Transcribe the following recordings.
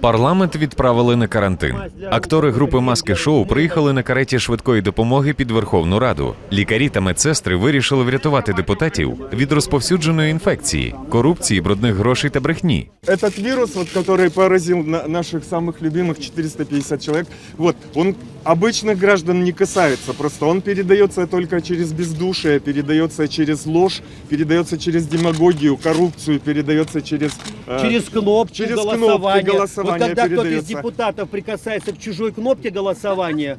Парламент відправили на карантин. Актори групи маски шоу приїхали на кареті швидкої допомоги під Верховну Раду. Лікарі та медсестри вирішили врятувати депутатів від розповсюдженої інфекції, корупції, брудних грошей та брехні. Этот вирус, вот, который поразил на- наших самых любимых 450 человек, вот, он обычных граждан не касается, просто он передается только через бездушие, передается через ложь, передается через демагогию, коррупцию, передается через... э, Через кнопки через кнопки голосования. голосования вот когда кто-то из передается. депутатов прикасается к чужой кнопке голосования,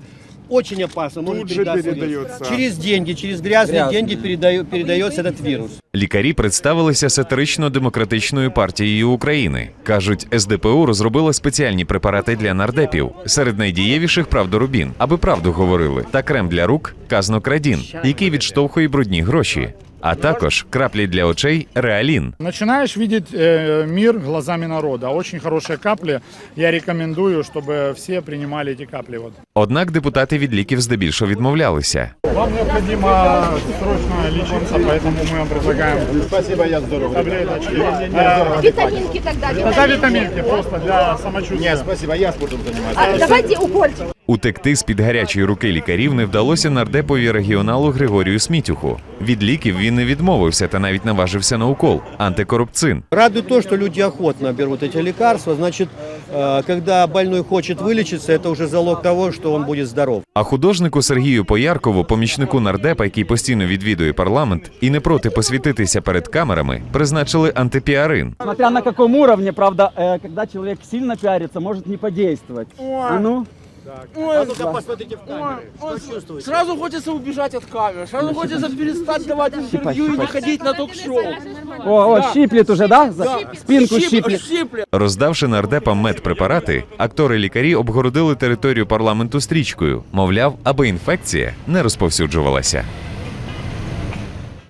очень опасно. может Тут же передается. Через деньги, через грязные деньги передаю- передается этот вирус. Лікарі представилися сатирично-демократичною партією України. кажуть, СДПУ розробила спеціальні препарати для нардепів. Серед найдієвіших правдорубін, аби правду говорили, та крем для рук казнокрадін, який відштовхує брудні гроші А також краплі для очей реалін. Начинаешь видеть э, мир глазами народа. Очень хорошие капли. Я рекомендую, чтобы все принимали эти капли. Вот. Однак депутати від ліків здебільшого відмовлялися. Вам необходимо срочно лечиться, поэтому мы вам предлагаем Спасибо, я здорово. таблеточки. Э, Витаминки тогда. Тогда витаминки просто для самочувствия. Нет, спасибо, я спортом занимаюсь. А, давайте укольчик. Утекти з під гарячої руки лікарів не вдалося нардепові регіоналу Григорію Смітюху. Від ліків він не відмовився та навіть наважився на укол антикорупцин. Радует то, что люди охотно берут эти лекарства. Значит, э, когда больной хочет вылечиться, это уже залог того, что он будет здоров. А художнику Сергію Пояркову, помічнику нардепа, який постійно відвідує парламент і не проти посвітитися перед камерами, призначили антипіарин. Смотря на каком уровне, правда, э, когда человек сильно пиарится, может не подействовать. А ну, А ну-ка посмотрите в камеры. Что чувствуете? Сразу хочется убежать от камеры, сразу хочется перестать давать интервью и не ходить на ток-шоу. о, о, щиплет уже, да? За Спинку щиплет. щиплет. Роздавши нардепам медпрепарати, актори-лікарі обгородили територію парламенту стрічкою, мовляв, аби інфекція не розповсюджувалася.